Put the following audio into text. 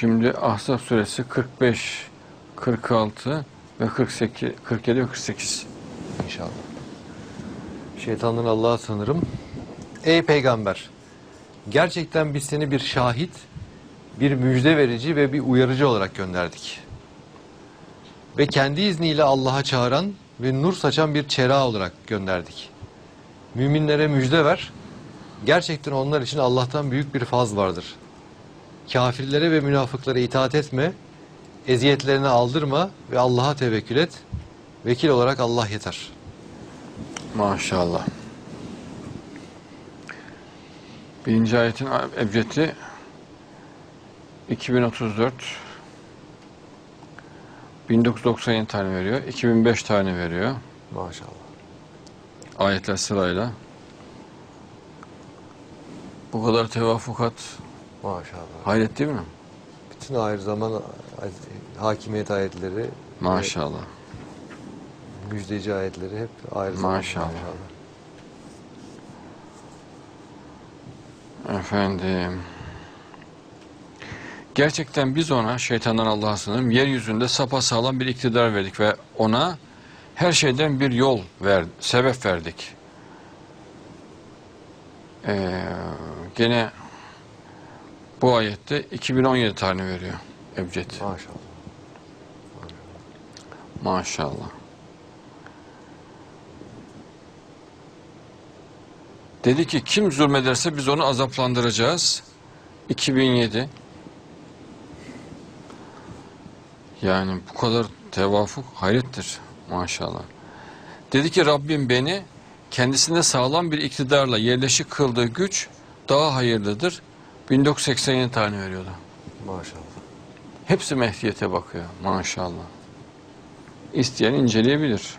Şimdi Ahzab suresi 45, 46 ve 48, 47 ve 48. İnşallah. Şeytandan Allah'a sığınırım. Ey peygamber! Gerçekten biz seni bir şahit, bir müjde verici ve bir uyarıcı olarak gönderdik. Ve kendi izniyle Allah'a çağıran ve nur saçan bir çera olarak gönderdik. Müminlere müjde ver. Gerçekten onlar için Allah'tan büyük bir faz vardır. Kafirlere ve münafıklara itaat etme, eziyetlerine aldırma ve Allah'a tevekkül et. Vekil olarak Allah yeter. Maşallah. Birinci ayetin ebcedi 2034 1997 tane veriyor. 2005 tane veriyor. Maşallah. Ayetler sırayla. Bu kadar tevafukat Maşallah. hayret değil mi? Bütün ayrı zaman hakimiyet ayetleri, Maşallah. müjdeci ayetleri hep ayrı zaman. Maşallah. Efendim. Gerçekten biz ona şeytandan Allah'a sığınırım yeryüzünde sapasağlam bir iktidar verdik ve ona her şeyden bir yol ver, sebep verdik. Ee, gene bu ayette 2017 tane veriyor Ebced. Maşallah. Maşallah. Dedi ki kim zulmederse biz onu azaplandıracağız. 2007. Yani bu kadar tevafuk hayrettir maşallah. Dedi ki Rabbim beni kendisinde sağlam bir iktidarla yerleşik kıldığı güç daha hayırlıdır. 1987 tane veriyordu. Maşallah. Hepsi Mehdiyet'e bakıyor maşallah. İsteyen inceleyebilir.